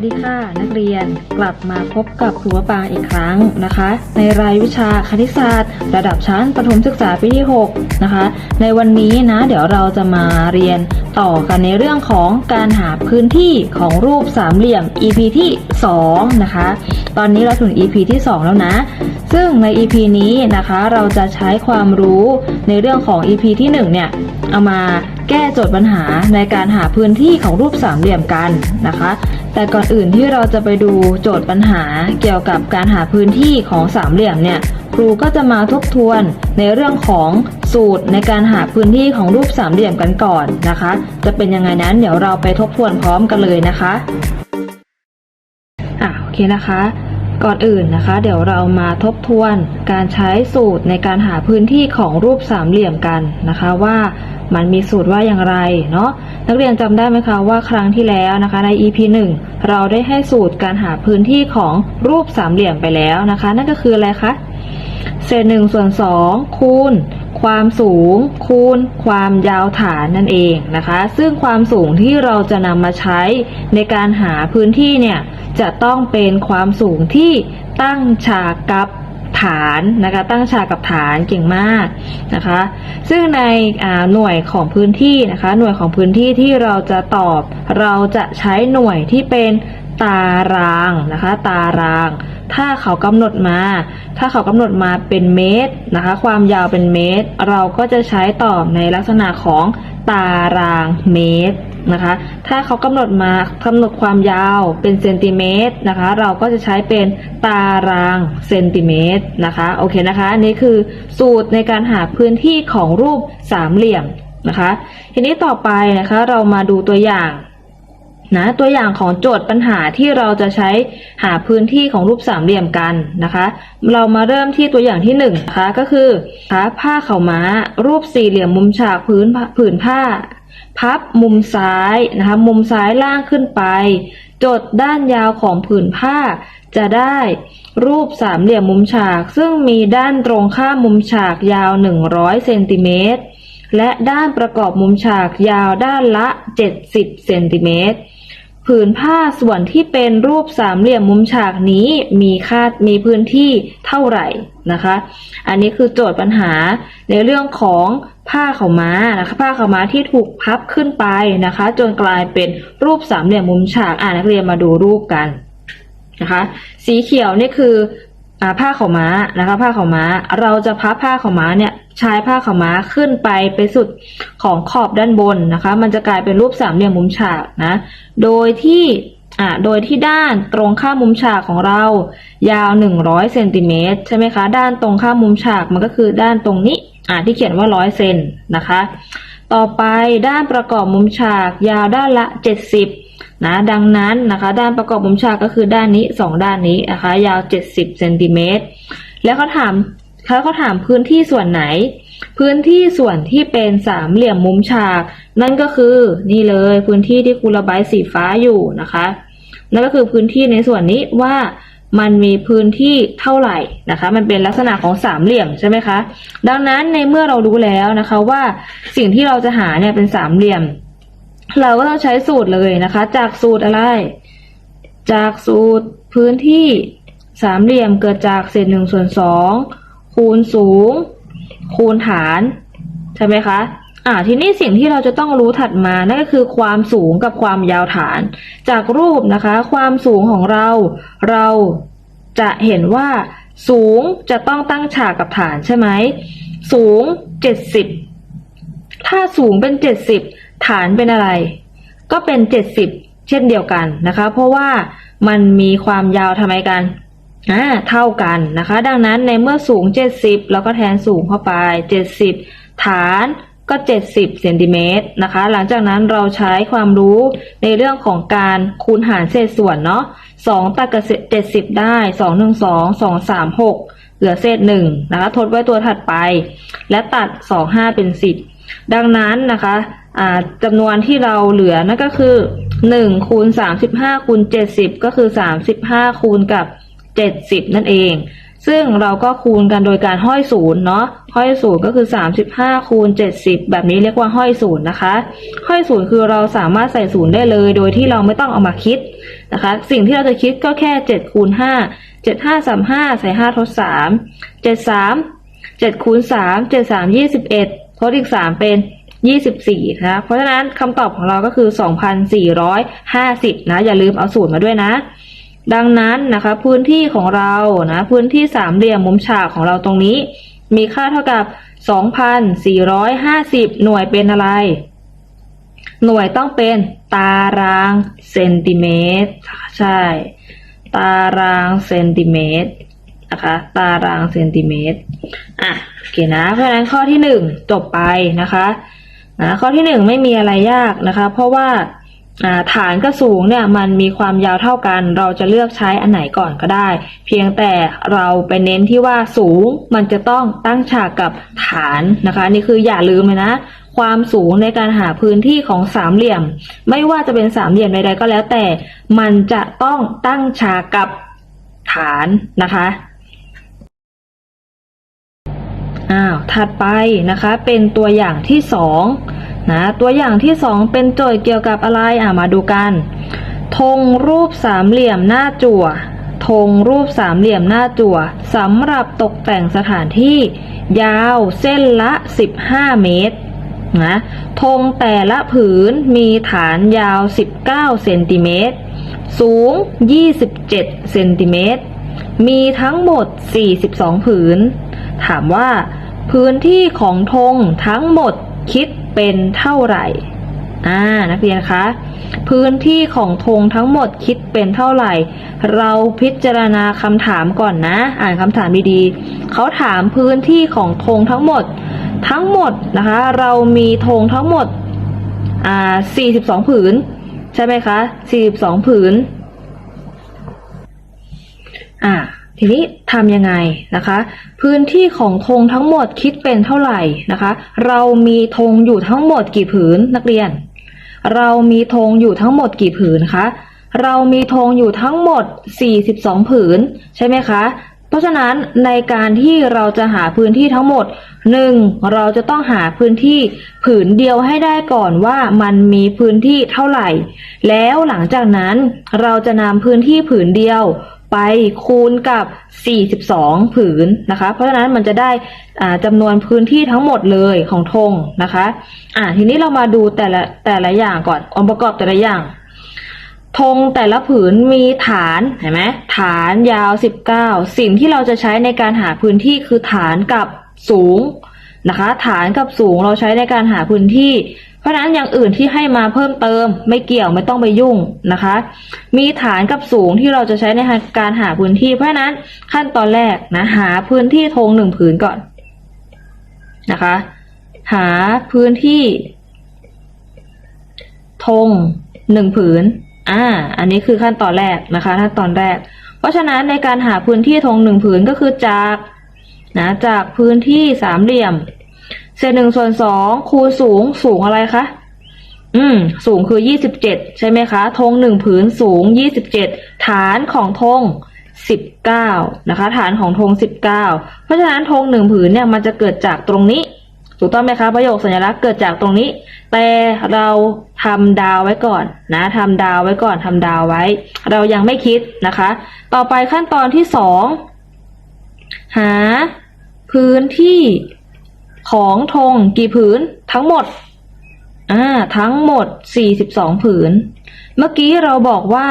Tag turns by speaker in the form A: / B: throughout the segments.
A: วัสดีค่ะ นักเรียนกลับมาพบกับครูวปางอีกครั้งนะคะ ในรายวิชาคณิตศาสตร์ ระดับชั้นประถมศึกษาปีที่6นะคะ ในวันนี้นะ เดี๋ยวเราจะมาเรียนต่อกันในเรื่องของการหาพื้นที่ของรูปสามเหลี่ยม EP ที่2นะคะ ตอนนี้เราถึง EP ที่ 2 แล้วนะ ซึ่งใน EP นี้นะคะเราจะใช้ความรู้ในเรื่องของ EP ที่1เนี่ยเอามาแก้โจทย์ปัญหาในการหาพื้นที่ของรูปสามเหลี่ยมกันนะคะ แต่ก่อนอื่นที่เราจะไปดูโจทย์ปัญหาเกี่ยวกับการหาพื้นที่ของสามเหลี่ยมเนี่ยครูก็จะมาทบทวนในเรื่องของสูตรในการหาพื้นที่ของรูปสามเหลี่ยมกันก่อนนะคะ จะเป็นยังไงนั้นเดี๋ยวเราไปทบทวนพร้อมกันเลยนะคะอะโอเคนะคะ ก่อนอื่นนะคะ เดี๋ยวเรามาทบทวนการใช้สูตรในการหาพื้นที่ของรูปสามเหลี่ยมกันนะคะว่ามันมีสูตรว่าอย่างไรเนาะนักเรียนจำได้ไหมคะว่าครั้งที่แล้วนะคะใน EP 1 เราได้ให้สูตรการหาพื้นที่ของรูปสามเหลี่ยมไปแล้วนะคะ นั่นก็คืออะไรคะเศษหนึ่งส่วนสองคูณ ความสูงคูณความยาวฐานนั่นเองนะคะ ซึ่งความสูงที่เราจะนำมาใช้ในการหาพื้นที่เนี่ยจะต้องเป็นความสูงที่ตั้งฉากกับฐานนะคะตั้งฉากกับฐานเก่งมากนะคะ ซึ่งในหน่วยของพื้นที่นะคะ หน่วยของพื้นที่ที่เราจะตอบ เราจะใช้หน่วยที่เป็น ตารางนะคะ ตาราง ถ้าเขากำหนดมา ถ้าเขากำหนดมาเป็นเมตรนะคะ ความยาวเป็นเมตร เราก็จะใช้ตอบในลักษณะของตารางเมตรนะคะ ถ้าเขากำหนดมากำหนดความยาวเป็นเซนติเมตรนะคะ เราก็จะใช้เป็นตารางเซนติเมตรนะคะ โอเคนะคะอันนี่คือสูตรในการหาพื้นที่ของรูปสามเหลี่ยมนะคะ ทีนี้ต่อไปนะคะเรามาดูตัวอย่าง นะตัวอย่างของโจทย์ปัญหาที่เราจะใช้หาพื้นที่ของรูปสามเหลี่ยมกันนะคะ เรามาเริ่มที่ตัวอย่างที่หนึ่งนะคะก็คือนะคะผ้าเข่าม้า รูปสี่เหลี่ยมมุมฉากพื้นผืนผ้า พับมุมซ้ายนะคะมุมซ้ายล่างขึ้นไปจดด้านยาวของผืนผ้า จะได้รูปสามเหลี่ยมมุมฉาก ซึ่งมีด้านตรงข้ามมุมฉากยาว 100เซนติเมตรและด้านประกอบมุมฉากยาวด้านละ 70เซนติเมตร ผืนผ้าส่วนที่เป็นรูปสามเหลี่ยมมุมฉากนี้มีค่ามีพื้นที่เท่าไหร่นะคะ อันนี้คือโจทย์ปัญหาในเรื่องของผ้าขาวม้านะคะผ้าขาวม้าที่ถูกพับขึ้นไปนะคะ จนกลายเป็นรูปสามเหลี่ยมมุมฉากอ่านักเรียนมาดูรูปกันนะคะ สีเขียวนี่คือ ผ้าขาวม้านะคะ ผ้าขาวม้า เราจะพับผ้าขาวม้าเนี่ยใช้ผ้าขาวม้าขึ้นไปไปสุดของขอบด้านบนนะคะ มันจะกลายเป็นรูปสามเหลี่ยมมุมฉากนะ โดยที่อ่าโดยที่ด้านตรงข้ามมุมฉากของเรา ยาว 100เซนติเมตรใช่ไหมคะ ด้านตรงข้ามมุมฉากมันก็คือด้านตรงนี้อ่าที่เขียนว่า 100เซนนะคะ ต่อไปด้านประกอบมุมฉากยาวด้านละ 70 นะดังนั้นนะคะ ด้านประกอบมุมฉากก็คือด้านนี้สองด้านนี้นะคะ ยาว 70เซนติเมตรแล้วเขาถามเขาเขาถามพื้นที่ส่วนไหน พื้นที่ส่วนที่เป็นสามเหลี่ยมมุมฉาก นั่นก็คือนี่เลยพื้นที่ที่ครูระบายสีฟ้าอยู่นะคะนั่นก็คือพื้นที่ในส่วนนี้ว่ามันมีพื้นที่เท่าไหร่นะคะ มันเป็นลักษณะของสามเหลี่ยมใช่ไหมคะ ดังนั้นในเมื่อเรารู้แล้วนะคะว่าสิ่งที่เราจะหาเนี่ยเป็นสามเหลี่ยม เราก็ต้องใช้สูตรเลยนะคะ จากสูตรอะไร จากสูตรพื้นที่สามเหลี่ยมเกิดจากเศษหนึ่งส่วนสองคูณสูง คูณฐานใช่ไหมคะอ่าทีนี้สิ่งที่เราจะต้องรู้ถัดมานั่นก็คือความสูงกับความยาวฐาน จากรูปนะคะ ความสูงของเรา เราจะเห็นว่า สูงจะต้องตั้งฉากกับฐานใช่ไหมสูง 70 ถ้าสูงเป็น 70 ฐานเป็นอะไร ก็เป็น 70 เช่นเดียวกันนะคะ เพราะว่ามันมีความยาวทำไมกันอ่าเท่ากันนะคะ ดังนั้นในเมื่อสูง 70เราก็แทนสูงเข้าไป 70 ฐานก็ 70เซนติเมตรนะคะ หลังจากนั้นเราใช้ความรู้ในเรื่องของการคูณหารเศษส่วนเนาะ2ตัดกับ 70 ได้ 2 1 2 2 3 6 เหลือเศษ1นะคะ ทดไว้ตัวถัดไป และตัด 2 5 เป็น 10 ดังนั้นนะคะ จำนวนที่เราเหลือนั่นก็คือ1คูณ35คูณ70 ก็คือ 35 คูณกับ 70 นั่นเอง ซึ่งเราก็คูณกันโดยการห้อยศูนย์เนาะห้อยศูนย์ก็คือ 35คูณ70 แบบนี้เรียกว่าห้อยศูนย์นะคะ ห้อยศูนย์คือเราสามารถใส่ศูนย์ได้เลย โดยที่เราไม่ต้องเอามาคิดนะคะ สิ่งที่เราจะคิดก็แค่7คูณ5 7 5 3 5 ใส่ 5 ทด 3 7 3 7คูณ3 7 3 21 ทดอีก 3 เป็น 24นะเพราะฉะนั้นคำตอบของเราก็คือ 2,450นะอย่าลืมเอาสูตรมาด้วยนะ ดังนั้นนะคะพื้นที่ของเรานะพื้นที่สามเหลี่ยมมุมฉากของเราตรงนี้ มีค่าเท่ากับ 2,450 หน่วยเป็นอะไร หน่วยต้องเป็นตารางเซนติเมตรใช่ ตารางเซนติเมตรนะคะตารางเซนติเมตร อะ โอเคนะ เพราะฉะนั้นข้อที่หนึ่งจบไปนะคะ นะข้อที่หนึ่งไม่มีอะไรยากนะคะ เพราะว่าอ่าฐานกับสูงเนี่ยมันมีความยาวเท่ากัน เราจะเลือกใช้อันไหนก่อนก็ได้ เพียงแต่เราไปเน้นที่ว่าสูงมันจะต้องตั้งฉากกับฐานนะคะ นี่คืออย่าลืมเลยนะ ความสูงในการหาพื้นที่ของสามเหลี่ยม ไม่ว่าจะเป็นสามเหลี่ยมใดๆก็แล้วแต่ มันจะต้องตั้งฉากกับฐานนะคะ อ้าวถัดไปนะคะเป็นตัวอย่างที่สองนะตัวอย่างที่สองเป็นโจทย์เกี่ยวกับอะไรอ่ามาดูกันธงรูปสามเหลี่ยมหน้าจั่วธงรูปสามเหลี่ยมหน้าจั่วสำหรับตกแต่งสถานที่ ยาวเส้นละ 15 เมตรนะธงแต่ละผืนมีฐานยาว 19 เซนติเมตร สูง 27 เซนติเมตร มีทั้งหมด 42 ผืน ถามว่า พื้นที่ของธงทั้งหมดคิดเป็นเท่าไหร่อ่านักเรียนคะพื้นที่ของธงทั้งหมดคิดเป็นเท่าไหร่ เราพิจารณาคำถามก่อนนะ อ่านคำถามดีๆเขาถามพื้นที่ของธงทั้งหมด ทั้งหมดนะคะ เรามีธงทั้งหมดอ่า42 ผืน ใช่ไหมคะ 42 ผืนอ่า ทีนี้ทำยังไงนะคะ พื้นที่ของธงทั้งหมดคิดเป็นเท่าไหร่นะคะ เรามีธงอยู่ทั้งหมดกี่ผืนนักเรียน เรามีธงอยู่ทั้งหมดกี่ผืนคะเรามีธงอยู่ทั้งหมด 42 ผืน ใช่ไหมคะ เพราะฉะนั้นในการที่เราจะหาพื้นที่ทั้งหมด 1. เราจะต้องหาพื้นที่ผืนเดียวให้ได้ก่อนว่ามันมีพื้นที่เท่าไหร่ แล้วหลังจากนั้นเราจะนำพื้นที่ผืนเดียว ไปคูณกับ 42 ผืนนะคะ เพราะฉะนั้นมันจะได้จำนวนพื้นที่ทั้งหมดเลยของธงนะคะอ่าทีนี้เรามาดูแต่ละแต่ละอย่างก่อนองค์ประกอบแต่ละอย่างธงแต่ละผืนมีฐานเห็นไหมฐานยาว 19 สิ่งที่เราจะใช้ในการหาพื้นที่คือฐานกับสูงนะคะ ฐานกับสูงเราใช้ในการหาพื้นที่ เพราะนั้นอย่างอื่นที่ให้มาเพิ่มเติมไม่เกี่ยวไม่ต้องไปยุ่งนะคะ มีฐานกับสูงที่เราจะใช้ในการหาพื้นที่ เพราะฉะนั้นขั้นตอนแรกนะหาพื้นที่ธงหนึ่งผืนก่อนนะคะ หาพื้นที่ธงหนึ่งผืนอ่าอันนี้คือขั้นตอนแรกนะคะขั้นตอนแรก เพราะฉะนั้นในการหาพื้นที่ธงหนึ่งผืนก็คือจากนะจากพื้นที่สามเหลี่ยม เศษหนึ่งส่วนสองคูณสูงสูงอะไรคะอืม สูงคือยี่สิบเจ็ดใช่ไหมคะธงหนึ่งผืนสูงยี่สิบเจ็ดฐานของธงสิบเก้านะคะ ฐานของธงสิบเก้าเพราะฉะนั้นธงหนึ่งผืนเนี่ยมันจะเกิดจากตรงนี้ ถูกต้องไหมคะ ประโยคสัญลักษณ์เกิดจากตรงนี้ แต่เราทำดาวไว้ก่อนนะทำดาวไว้ก่อนทำดาวไว้ เรายังไม่คิดนะคะ ต่อไปขั้นตอนที่สองหาพื้นที่ ของธงกี่ผืน ทั้งหมด อ่า ทั้งหมด 42 ผืน เมื่อกี้เราบอกว่า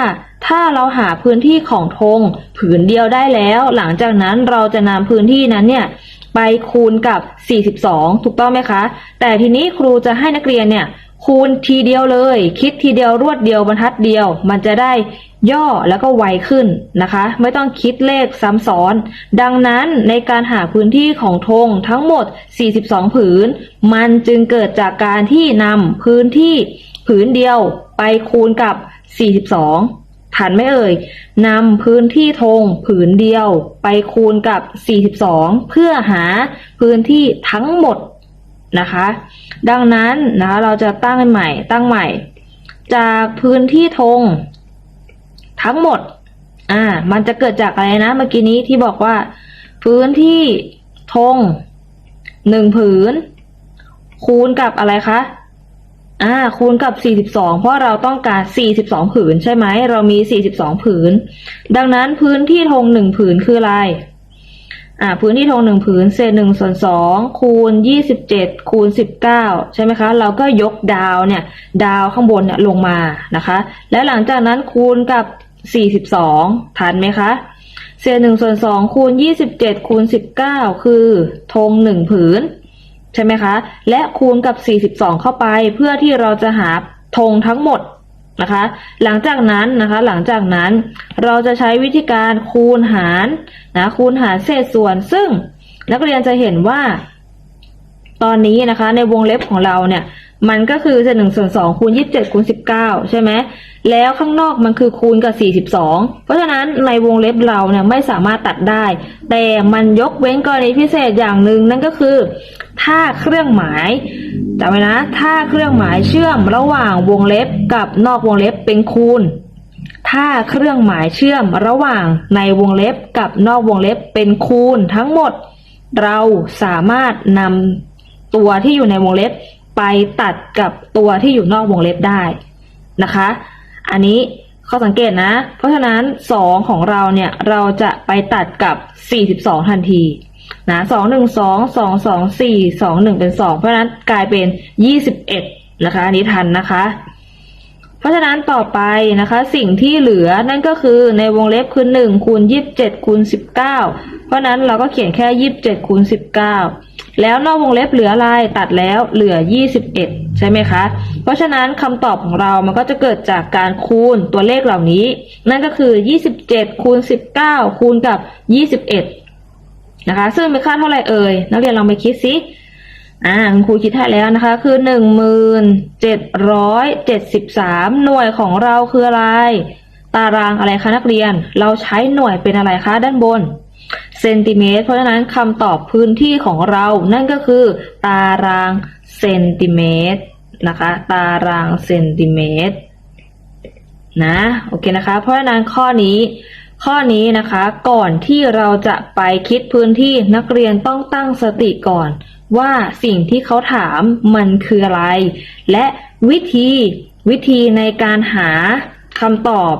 A: ถ้าเราหาพื้นที่ของธงผืนเดียวได้แล้ว หลังจากนั้นเราจะนำพื้นที่นั้นเนี่ยไปคูณกับ 42 ถูกต้องไหมคะ แต่ทีนี้ครูจะให้นักเรียนเนี่ย คูณทีเดียวเลย คิดทีเดียวรวดเดียวบรรทัดเดียว มันจะได้ย่อแล้วก็ไวขึ้นนะคะ ไม่ต้องคิดเลขซ้ำซ้อน ดังนั้นในการหาพื้นที่ของธงทั้งหมด 42 ผืน มันจึงเกิดจากการที่นำพื้นที่ผืนเดียวไปคูณกับ 42ทันไหมเอ่ยนำพื้นที่ธงผืนเดียวไปคูณกับ 42 เพื่อหาพื้นที่ทั้งหมด นะคะ ดังนั้นนะคะเราจะตั้งใหม่ ตั้งใหม่ จากพื้นที่ธงทั้งหมด อ่า มันจะเกิดจากอะไรนะ เมื่อกี้นี้ที่บอกว่า พื้นที่ธงหนึ่งผืน คูณกับอะไรคะ อ่า คูณกับ 42 เพราะเราต้องการ 42 ผืนใช่ไหม เรามี 42 ผืน ดังนั้นพื้นที่ธงหนึ่งผืนคืออะไร อ่าพื้นที่ธงหนึ่งผืนเศษหนึ่งส่วนสองคูณ27คูณ19ใช่ไหมคะ เราก็ยกดาวเนี่ยดาวข้างบนเนี่ยลงมานะคะ และหลังจากนั้นคูณกับ42ทันไหมคะเศษหนึ่งส่วนสองคูณ27คูณ19คือธงหนึ่งผืน ใช่ไหมคะ และคูณกับ42เข้าไปเพื่อที่เราจะหาธงทั้งหมด นะคะ หลังจากนั้นนะคะ หลังจากนั้นเราจะใช้วิธีการคูณหารนะคูณหารเศษส่วน ซึ่งนักเรียนจะเห็นว่า ตอนนี้นะคะ ในวงเล็บของเราเนี่ย มันก็คือเศษหนึ่งส่วนสองคูณยี่สิบเจ็ดคูณสิบเก้าใช่ไหมแล้วข้างนอกมันคือคูณกับสี่สิบสองเพราะฉะนั้นในวงเล็บเราเนี่ยไม่สามารถตัดได้ แต่มันยกเว้นกรณีพิเศษอย่างหนึ่งนั่นก็คือ ถ้าเครื่องหมาย จำไว้นะ ถ้าเครื่องหมายเชื่อมระหว่างวงเล็บกับนอกวงเล็บเป็นคูณ ถ้าเครื่องหมายเชื่อมระหว่างในวงเล็บกับนอกวงเล็บเป็นคูณทั้งหมด เราสามารถนำตัวที่อยู่ในวงเล็บไปตัดกับตัวที่อยู่นอกวงเล็บได้นะคะ อันนี้ข้อสังเกตนะ เพราะฉะนั้น 2 ของเราเนี่ย เราจะไปตัดกับ 42 ทันที นะ2 1 2 2 2 4 2 1เป็น2เพราะนั้นกลายเป็น21นะคะอันนี้ทันนะคะ เพราะฉะนั้นต่อไปนะคะ สิ่งที่เหลือนั่นก็คือในวงเล็บคือ1คูณ27คูณ19เก้าเพราะนั้นเราก็เขียนแค่27คูณ19แล้วนอกวงเล็บเหลืออะไรตัดแล้วเหลือ 21 ใช่ไหมคะ เพราะฉะนั้นคำตอบของเรามันก็จะเกิดจากการคูณตัวเลขเหล่านี้ นั่นก็คือ 27 คูณ 19 คูณกับ 21 นะคะ ซึ่งเป็นค่าเท่าไหร่เอ่ยนักเรียนลองไปคิดสิอ่าคุณครูคิดให้แล้วนะคะ คือหนึ่งหมื่นเจ็ดร้อยเจ็ดสิบสามหน่วยของเราคืออะไร ตารางอะไรคะนักเรียน เราใช้หน่วยเป็นอะไรคะด้านบนเซนติเมตร เพราะฉะนั้นคำตอบพื้นที่ของเรา นั่นก็คือ ตารางเซนติเมตรนะคะ ตารางเซนติเมตรนะ โอเคนะคะ เพราะฉะนั้นข้อนี้ ข้อนี้นะคะก่อนที่เราจะไปคิดพื้นที่นักเรียนต้องตั้งสติก่อน ว่าสิ่งที่เขาถามมันคืออะไร และวิธีวิธีในการหาคำตอบ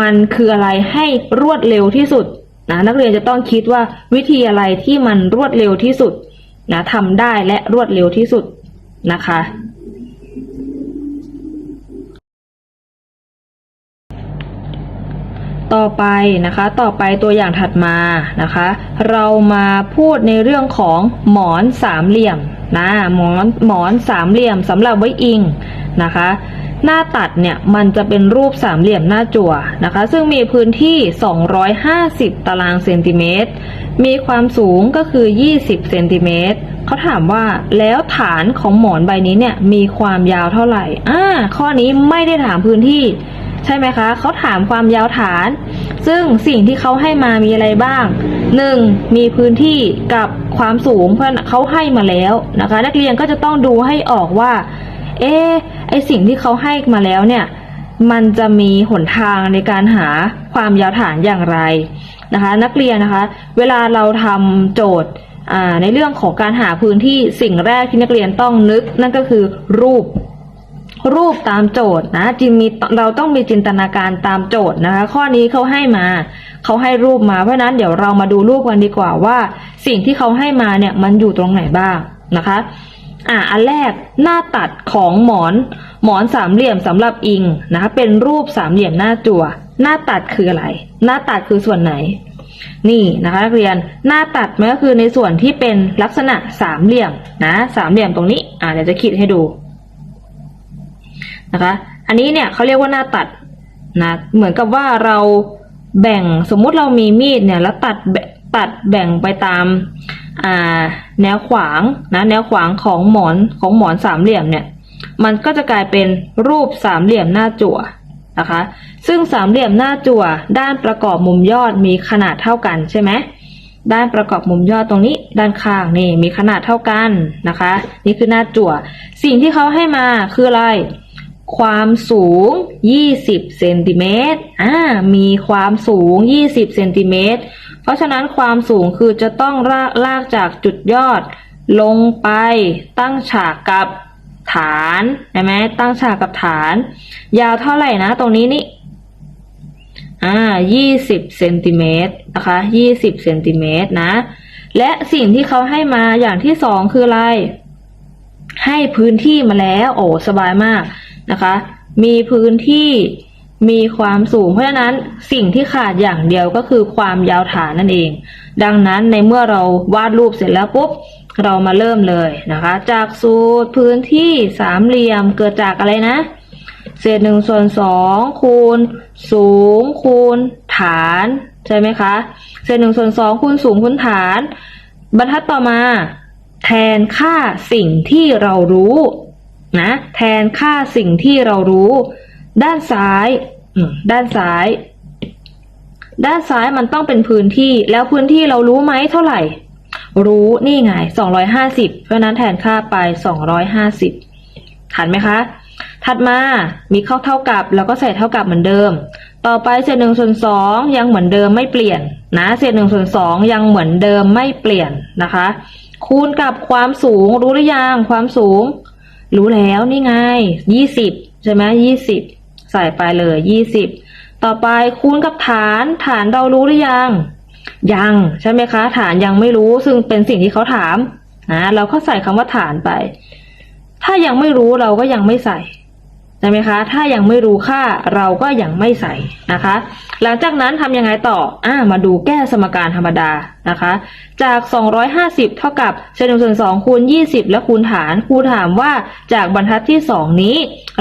A: มันคืออะไรให้รวดเร็วที่สุดนะนักเรียนจะต้องคิดว่าวิธีอะไรที่มันรวดเร็วที่สุดนะทำได้และรวดเร็วที่สุดนะคะ ต่อไปนะคะ ต่อไปตัวอย่างถัดมานะคะ เรามาพูดในเรื่องของหมอนสามเหลี่ยมนะหมอนหมอนสามเหลี่ยมสำหรับไว้อิงนะคะ หน้าตัดเนี่ยมันจะเป็นรูปสามเหลี่ยมหน้าจั่วนะคะ ซึ่งมีพื้นที่ 250 ตารางเซนติเมตรมีความสูงก็คือ 20 เซนติเมตรเขาถามว่าแล้วฐานของหมอนใบนี้เนี่ยมีความยาวเท่าไหร่อ่าข้อนี้ไม่ได้ถามพื้นที่ ใช่ไหมคะเขาถามความยาวฐาน ซึ่งสิ่งที่เขาให้มามีอะไรบ้าง 1. มีพื้นที่กับความสูงเพราะเขาให้มาแล้วนะคะ นักเรียนก็จะต้องดูให้ออกว่า เอ๊ะไอสิ่งที่เขาให้มาแล้วเนี่ยมันจะมีหนทางในการหาความยาวฐานอย่างไรนะคะ นักเรียนนะคะ เวลาเราทำโจทย์ในเรื่องของการหาพื้นที่สิ่งแรกที่นักเรียนต้องนึกนั่นก็คือรูป รูปตามโจทย์นะจิมมีเราต้องมีจินตนาการตามโจทย์นะคะ ข้อนี้เขาให้มาเขาให้รูปมาเพราะนั้นเดี๋ยวเรามาดูรูปกันดีกว่าว่า สิ่งที่เขาให้มาเนี่ยมันอยู่ตรงไหนบ้างนะคะอ่าอันแรกหน้าตัดของหมอน หมอนสามเหลี่ยมสำหรับอิงนะคะเป็นรูปสามเหลี่ยมหน้าจั่ว หน้าตัดคืออะไร หน้าตัดคือส่วนไหน นี่นะคะนักเรียนหน้าตัดมันก็คือในส่วนที่เป็นลักษณะสามเหลี่ยมนะสามเหลี่ยมตรงนี้อ่าเดี๋ยวจะขีดให้ดู นะคะ อันนี้เนี่ยเขาเรียกว่าหน้าตัดนะเหมือนกับว่าเราแบ่งสมมุติเรามีมีดเนี่ยแล้วตัดตัดแบ่งไปตามอ่าแนวขวางนะแนวขวางของหมอนของหมอนสามเหลี่ยมเนี่ยมันก็จะกลายเป็นรูปสามเหลี่ยมหน้าจั่วนะคะ ซึ่งสามเหลี่ยมหน้าจั่วด้านประกอบมุมยอดมีขนาดเท่ากันใช่ไหมด้านประกอบมุมยอดตรงนี้ด้านข้างนี่มีขนาดเท่ากันนะคะ นี่คือหน้าจั่ว สิ่งที่เขาให้มาคืออะไร ความสูง 20 เซนติเมตรอ่า มีความสูง 20 เซนติเมตร เพราะฉะนั้นความสูงคือจะต้องลากลากจากจุดยอด ลงไปตั้งฉากกับฐานใช่ไหมตั้งฉากกับฐาน ยาวเท่าไหร่นะ ตรงนี้นี่ อ่ายี่สิบเซนติเมตรนะคะยี่สิบเซนติเมตรนะ และสิ่งที่เขาให้มาอย่างที่สองคืออะไร ให้พื้นที่มาแล้ว โอ้ สบายมาก นะคะ มีพื้นที่มีความสูง เพราะฉะนั้นสิ่งที่ขาดอย่างเดียวก็คือความยาวฐานนั่นเอง ดังนั้นในเมื่อเราวาดรูปเสร็จแล้วปุ๊บเรามาเริ่มเลยนะคะ จากสูตรพื้นที่สามเหลี่ยมเกิดจากอะไรนะ เศษหนึ่งส่วนสองคูณ สูงคูณ ฐานใช่ไหมคะเศษหนึ่งส่วนสองคูณสูงคูณฐาน บรรทัดต่อมา แทนค่าสิ่งที่เรารู้ นะแทนค่าสิ่งที่เรารู้ ด้านซ้ายด้านซ้าย ด้านซ้ายมันต้องเป็นพื้นที่แล้วพื้นที่เรารู้ไหมเท่าไหร่ รู้นี่ไงสองร้อยห้าสิบเพราะนั้นแทนค่าไปสองร้อยห้าสิบทันไหมคะถัดมา มีเข้าเท่ากับแล้วก็ใส่เท่ากับเหมือนเดิม ต่อไปเศษหนึ่งส่วนสองยังเหมือนเดิมไม่เปลี่ยนนะ เศษหนึ่งส่วนสองยังเหมือนเดิมไม่เปลี่ยนนะคะ คูณกับความสูงรู้หรือยังความสูง รู้แล้วนี่ไงยี่สิบใช่ไหมยี่สิบใส่ไปเลยยี่สิบต่อไปคูณกับฐานฐานเรารู้หรือยัง ยังใช่ไหมคะ ฐานยังไม่รู้ซึ่งเป็นสิ่งที่เขาถามนะเราก็ใส่คำว่าฐานไป ถ้ายังไม่รู้เราก็ยังไม่ใส่ ใช่ไหมคะ ถ้ายังไม่รู้ค่าเราก็ยังไม่ใส่นะคะ หลังจากนั้นทำยังไงต่ออ่ามาดูแก้สมการธรรมดานะคะ จาก 250 เท่ากับเศษหนึ่งส่วนสองคูณ 20 และคูณฐานครูถามว่าจากบรรทัดที่ 2 นี้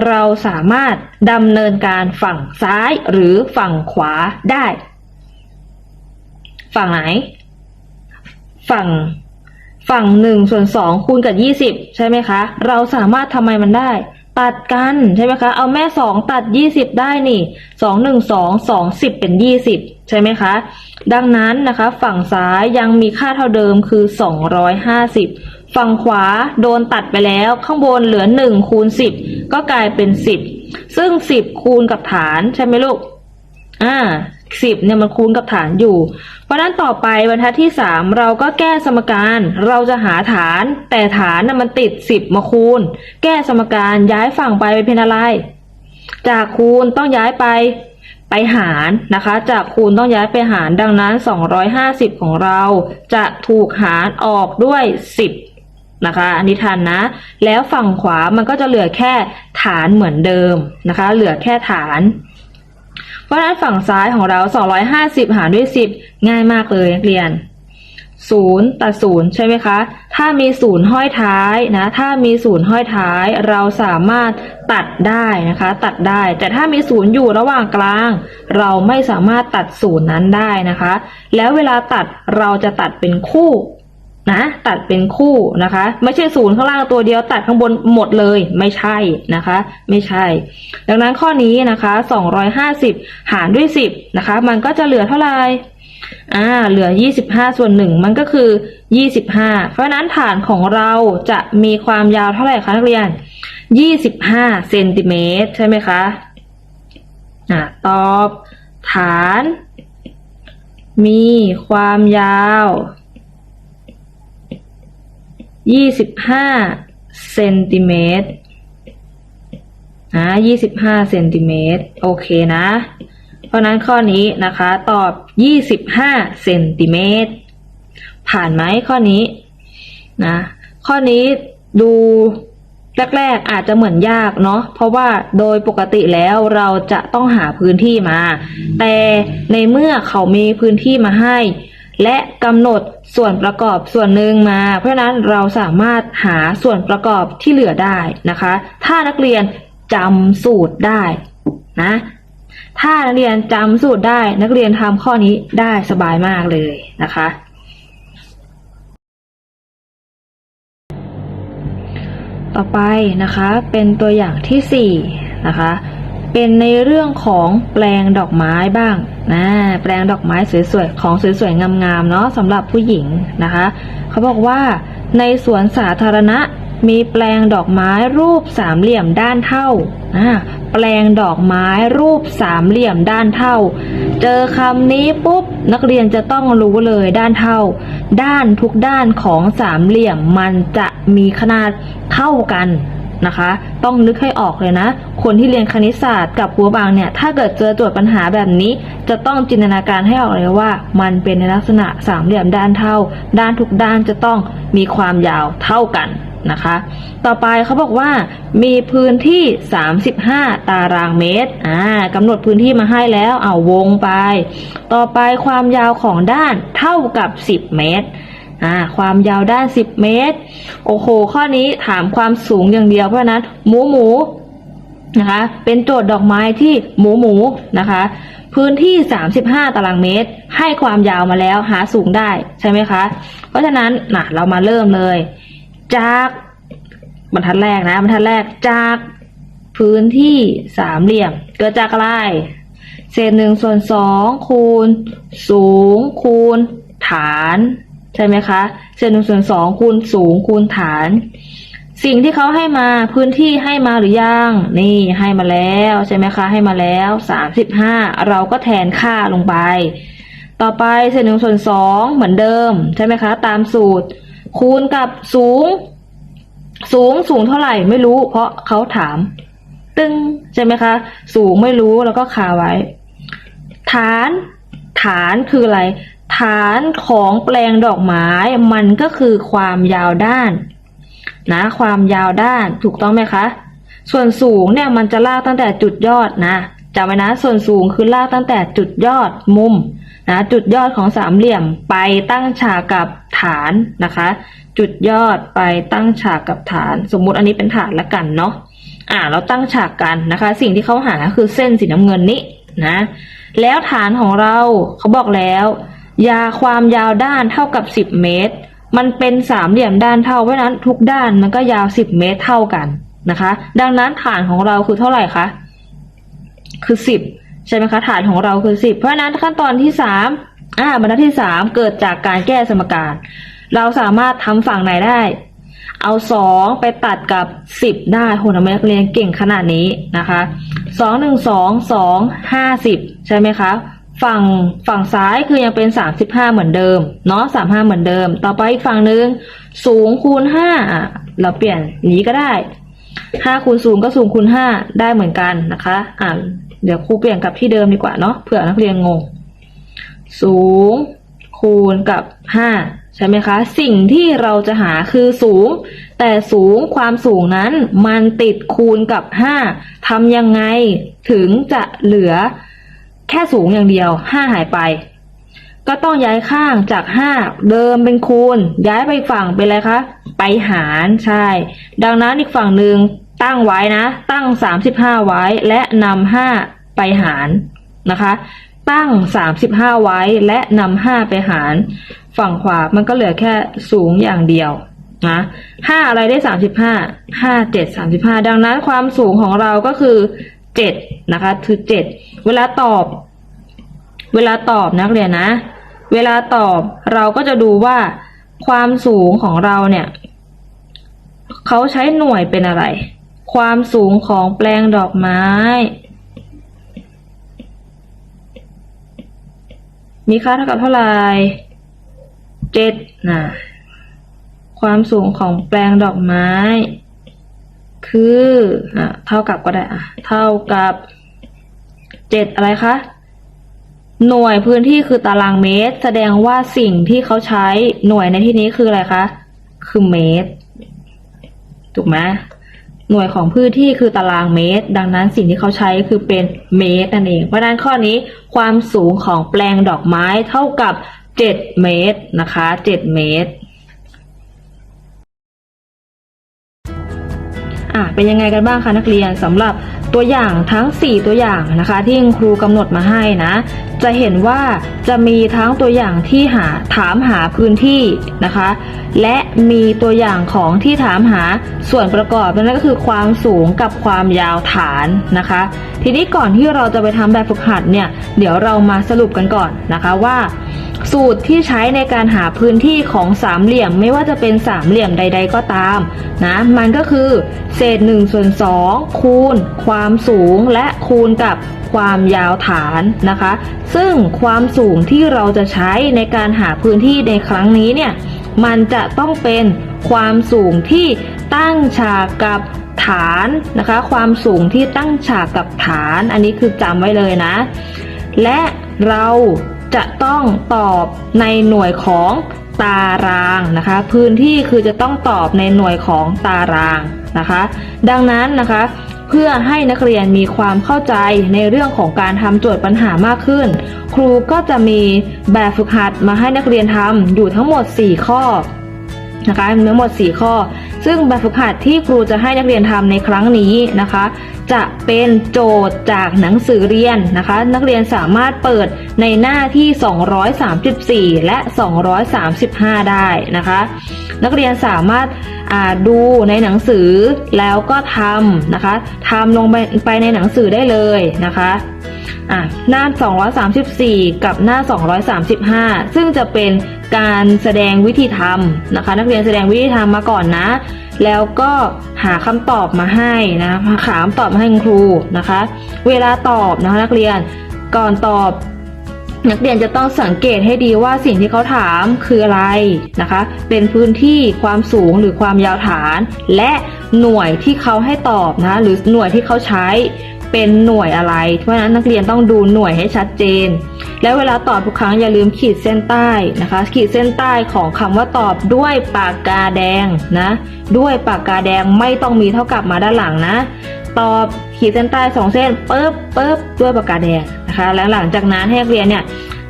A: เราสามารถดำเนินการฝั่งซ้ายหรือฝั่งขวาได้ ฝั่งไหน ฝั่งฝั่งหนึ่งส่วนสองคูณกับยี่สิบใช่ไหมคะ เราสามารถทำไมมันได้ ตัดกันใช่ไหมคะ เอาแม่สองตัดยี่สิบได้นี่สองหนึ่งสองสองสิบเป็นยี่สิบใช่ไหมคะ ดังนั้นนะคะ ฝั่งซ้ายยังมีค่าเท่าเดิมคือสองร้อยห้าสิบฝั่งขวาโดนตัดไปแล้วข้างบนเหลือหนึ่งคูณสิบก็กลายเป็นสิบซึ่งสิบคูณกับฐานใช่ไหมลูก อ่า สิบเนี่ยมันคูณกับฐานอยู่ เพราะนั้นต่อไปบรรทัดที่สามเราก็แก้สมการเราจะหาฐาน แต่ฐานน่ะมันติดสิบมาคูณ แก้สมการย้ายฝั่งไปเป็นอะไร จากคูณต้องย้ายไปไปหารนะคะ จากคูณต้องย้ายไปหารดังนั้น 250 ของเราจะถูกหารออกด้วย 10 นะคะอันนี้ทันนะ แล้วฝั่งขวามันก็จะเหลือแค่ฐานเหมือนเดิมนะคะ เหลือแค่ฐาน เพราะฉะนั้นฝั่งซ้ายของเรา 250 หารด้วย 10 ง่ายมากเลยนักเรียน 0 ตัด 0 ใช่ไหมคะ ถ้ามี 0 ห้อยท้ายนะ ถ้ามี 0 ห้อยท้าย เราสามารถตัดได้นะคะ ตัดได้ แต่ถ้ามี 0 อยู่ระหว่างกลาง เราไม่สามารถตัด 0 นั้นได้นะคะ แล้วเวลาตัดเราจะตัดเป็นคู่ นะตัดเป็นคู่นะคะ ไม่ใช่0ข้างล่างตัวเดียวตัดข้างบนหมดเลยไม่ใช่นะคะ ไม่ใช่ ดังนั้นข้อนี้นะคะ 250 หารด้วย 10นะคะ มันก็จะเหลือเท่าไหร่อ่าเหลือ 25 ส่วน1มันก็คือ 25 เพราะฉะนั้นฐานของเราจะมีความยาวเท่าไหร่คะนักเรียน 25เซนติเมตรใช่ไหมคะอ่าตอบฐานมีความยาว 25เซนติเมตรอ่า25เซนติเมตรโอเคนะ เพราะนั้นข้อนี้นะคะตอบ25เซนติเมตรผ่านไหมข้อนี้นะข้อนี้ดูแรกๆอาจจะเหมือนยากเนาะเพราะว่าโดยปกติแล้วเราจะต้องหาพื้นที่มา แต่ในเมื่อเขามีพื้นที่มาให้ และกำหนดส่วนประกอบส่วนหนึ่งมา เพราะนั้นเราสามารถหาส่วนประกอบที่เหลือได้นะคะ ถ้านักเรียนจำสูตรได้นะถ้านักเรียนจำสูตรได้นักเรียนทำข้อนี้ได้สบายมากเลยนะคะ ต่อไปนะคะเป็นตัวอย่างที่สี่นะคะ เป็นในเรื่องของแปลงดอกไม้บ้างนะแปลงดอกไม้สวยๆของสวยๆงามๆเนาะสำหรับผู้หญิงนะคะเขาบอกว่าในสวนสาธารณะมีแปลงดอกไม้รูปสามเหลี่ยมด้านเท่าอ่าแปลงดอกไม้รูปสามเหลี่ยมด้านเท่า เจอคำนี้ปุ๊บนักเรียนจะต้องรู้เลยด้านเท่า ด้านทุกด้านของสามเหลี่ยมมันจะมีขนาดเท่ากัน นะคะ ต้องนึกให้ออกเลยนะ คนที่เรียนคณิตศาสตร์กับหัวบางเนี่ย ถ้าเกิดเจอโจทย์ปัญหาแบบนี้ จะต้องจินตนาการให้ออกเลยว่า มันเป็นในลักษณะสามเหลี่ยมด้านเท่า ด้านทุกด้านจะต้องมีความยาวเท่ากันนะคะ ต่อไปเขาบอกว่า มีพื้นที่ 35 ตารางเมตร อ่ากำหนดพื้นที่มาให้แล้ว เอาวงไป ต่อไปความยาวของด้านเท่ากับ 10 เมตร อ่าความยาวด้าน10 เมตร โอ้โห ข้อนี้ถามความสูงอย่างเดียวเพราะนั้นหมูหมูนะคะ เป็นโจทย์ดอกไม้ที่หมูหมูนะคะ พื้นที่ 35 ตารางเมตร ให้ความยาวมาแล้วหาสูงได้ใช่ไหมคะ เพราะฉะนั้นนะเรามาเริ่มเลย จากบรรทัดแรกนะบรรทัดแรกจากพื้นที่สามเหลี่ยม เกิดจากอะไรเศษหนึ่งส่วนสองคูณ สูงคูณ ฐาน ช่ไหมคะ เศษหนึ่งส่วนสองคูณสูงคูณฐาน สิ่งที่เขาให้มาพื้นที่ให้มาหรือยัง นี่ให้มาแล้วใช่ไหมคะให้มาแล้วสามสิบห้าเราก็แทนค่าลงไป ต่อไปเศษหนึ่งส่วนสองเหมือนเดิมใช่ไหมคะ ตามสูตร คูณกับสูง สูงสูงเท่าไหร่ไม่รู้ เพราะเขาถาม ตึงใช่ไหมคะ สูงไม่รู้แล้วก็คาไว้ ฐานฐานคืออะไร ฐานของแปลงดอกไม้มันก็คือความยาวด้านนะความยาวด้านถูกต้องไหมคะ ส่วนสูงเนี่ยมันจะลากตั้งแต่จุดยอดนะจำไว้นะส่วนสูงคือลากตั้งแต่จุดยอดมุมนะจุดยอดของสามเหลี่ยมไปตั้งฉากกับฐานนะคะ จุดยอดไปตั้งฉากกับฐาน สมมุติอันนี้เป็นฐานละกันเนาะอ่าเราตั้งฉากกันนะคะ สิ่งที่เขาหาคือเส้นสีน้ำเงินนี้นะแล้วฐานของเราเขาบอกแล้ว ยาความยาวด้านเท่ากับ10เมตร มันเป็นสามเหลี่ยมด้านเท่าเพราะนั้นทุกด้านมันก็ยาว10เมตรเท่ากันนะคะ ดังนั้นฐานของเราคือเท่าไหร่คะ คือ10ใช่ไหมคะฐานของเราคือ10เพราะนั้นขั้นตอนที่3อ่าบรรทัดที่3เกิดจากการแก้สมการ เราสามารถทำฝั่งไหนได้ เอาสองไปตัดกับสิบได้โหนักเรียนเก่งขนาดนี้นะคะสองหนึ่งสองสองห้าสิบใช่ไหมคะ ฝั่งฝั่งซ้ายคือยังเป็นสามสิบห้าเหมือนเดิมเนาะสามห้าเหมือนเดิม ต่อไปอีกฝั่งหนึ่งสูงคูณห้าอะเราเปลี่ยนนี้ก็ได้ห้าคูณสูงก็สูงคูณห้าได้เหมือนกันนะคะอ่าเดี๋ยวครูเปลี่ยนกับที่เดิมดีกว่าเนาะเผื่อนักเรียนงงสูงคูณกับห้าใช่ไหมคะ สิ่งที่เราจะหาคือสูง แต่สูงความสูงนั้นมันติดคูณกับห้าทำยังไงถึงจะเหลือ แค่สูงอย่างเดียวห้าหายไป ก็ต้องย้ายข้างจากห้าเดิมเป็นคูณ ย้ายไปฝั่งเป็นอะไรคะ ไปหารใช่ ดังนั้นอีกฝั่งหนึ่งตั้งไว้นะ ตั้งสามสิบห้าไว้และนำห้าไปหารนะคะ ตั้ง35ไว้และนำ5ไปหาร ฝั่งขวามันก็เหลือแค่สูงอย่างเดียวนะ5อะไรได้35 5 7 35ดังนั้นความสูงของเราก็คือ 7นะคะคือ7เวลาตอบ เวลาตอบนักเรียนนะ เวลาตอบเราก็จะดูว่าความสูงของเราเนี่ยเขาใช้หน่วยเป็นอะไร ความสูงของแปลงดอกไม้ มีค่าเท่ากับเท่าไหร่เจ็ดนะความสูงของแปลงดอกไม้ คืออะเท่ากับก็ได้อะเท่ากับเจ็ดอะไรคะหน่วยพื้นที่คือตารางเมตร แสดงว่าสิ่งที่เขาใช้หน่วยในที่นี้คืออะไรคะคือเมตรถูกไหมหน่วยของพื้นที่คือตารางเมตร ดังนั้นสิ่งที่เขาใช้คือเป็นเมตรนั่นเอง เพราะนั้นข้อนี้ความสูงของแปลงดอกไม้เท่ากับ 7 เมตรนะคะ 7 เมตร อะเป็นยังไงกันบ้างคะนักเรียนสำหรับตัวอย่างทั้ง 4 ตัวอย่างนะคะ ที่ครูกำหนดมาให้นะ จะเห็นว่าจะมีทั้งตัวอย่างที่หาถามหาพื้นที่นะคะ และมีตัวอย่างของที่ถามหาส่วนประกอบนั่นก็คือความสูงกับความยาวฐานนะคะ ทีนี้ก่อนที่เราจะไปทำแบบฝึกหัดเนี่ย เดี๋ยวเรามาสรุปกันก่อนนะคะว่า สูตรที่ใช้ในการหาพื้นที่ของสามเหลี่ยมไม่ว่าจะเป็นสามเหลี่ยมใด ๆก็ตามนะมันก็คือเศษ1ส่วน2คูณ ความสูงและคูณกับความยาวฐานนะคะ ซึ่งความสูงที่เราจะใช้ในการหาพื้นที่ในครั้งนี้เนี่ยมันจะต้องเป็นความสูงที่ตั้งฉากกับฐานนะคะ ความสูงที่ตั้งฉากกับฐาน อันนี้คือจำไว้เลยนะ และเรา จะต้องตอบในหน่วยของตารางนะคะ พื้นที่คือจะต้องตอบในหน่วยของตารางนะคะ ดังนั้นนะคะ เพื่อให้นักเรียนมีความเข้าใจในเรื่องของการทำโจทย์ปัญหามากขึ้น ครูก็จะมีแบบฝึกหัดมาให้นักเรียนทำอยู่ทั้งหมด 4 ข้อนะคะมีทั้งหมด 4 ข้อ ซึ่งแบบฝึกหัดที่ครูจะให้นักเรียนทำในครั้งนี้นะคะ จะเป็นโจทย์จากหนังสือเรียนนะคะ นักเรียนสามารถเปิดในหน้าที่ 234 และ 235 ได้นะคะ นักเรียนสามารถอ่าดูในหนังสือแล้วก็ทำนะคะทำลงไปไปในหนังสือได้เลยนะคะ อะหน้า 234 กับหน้า 235 ซึ่งจะเป็นการแสดงวิธีทำนะคะ นักเรียนแสดงวิธีทำมาก่อนนะ แล้วก็หาคำตอบมาให้นะหาคำตอบมาให้คุณครูนะคะ เวลาตอบนะคะนักเรียนก่อนตอบนักเรียนจะต้องสังเกตให้ดีว่าสิ่งที่เขาถามคืออะไรนะคะ เป็นพื้นที่ความสูงหรือความยาวฐาน และหน่วยที่เขาให้ตอบนะหรือหน่วยที่เขาใช้ เป็นหน่วยอะไร เพราะฉะนั้นนักเรียนต้องดูหน่วยให้ชัดเจน แล้วเวลาตอบทุกครั้งอย่าลืมขีดเส้นใต้นะคะ ขีดเส้นใต้ของคำว่าตอบด้วยปากกาแดงนะ ด้วยปากกาแดงไม่ต้องมีเท่ากับมาด้านหลังนะ ตอบขีดเส้นใต้สองเส้นปึ๊บปึ๊บด้วยปากกาแดงนะคะ แล้วหลังจากนั้นให้นักเรียนเนี่ย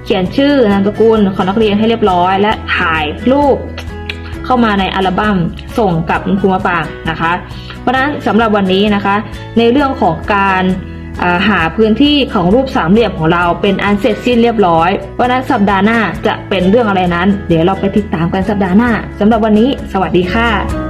A: เขียนชื่อนามสกุลของนักเรียนให้เรียบร้อย และถ่ายรูป เข้ามาในอัลบั้มส่งกับคุณครูมาปางนะคะ เพราะฉะนั้นสำหรับวันนี้นะคะ ในเรื่องของการอ่าหาพื้นที่ของรูปสามเหลี่ยมของเราเป็นอันเสร็จสิ้นเรียบร้อยเพราะนั้นสัปดาห์หน้าจะเป็นเรื่องอะไรนั้น เดี๋ยวเราไปติดตามกันสัปดาห์หน้าสำหรับวันนี้ สวัสดีค่ะ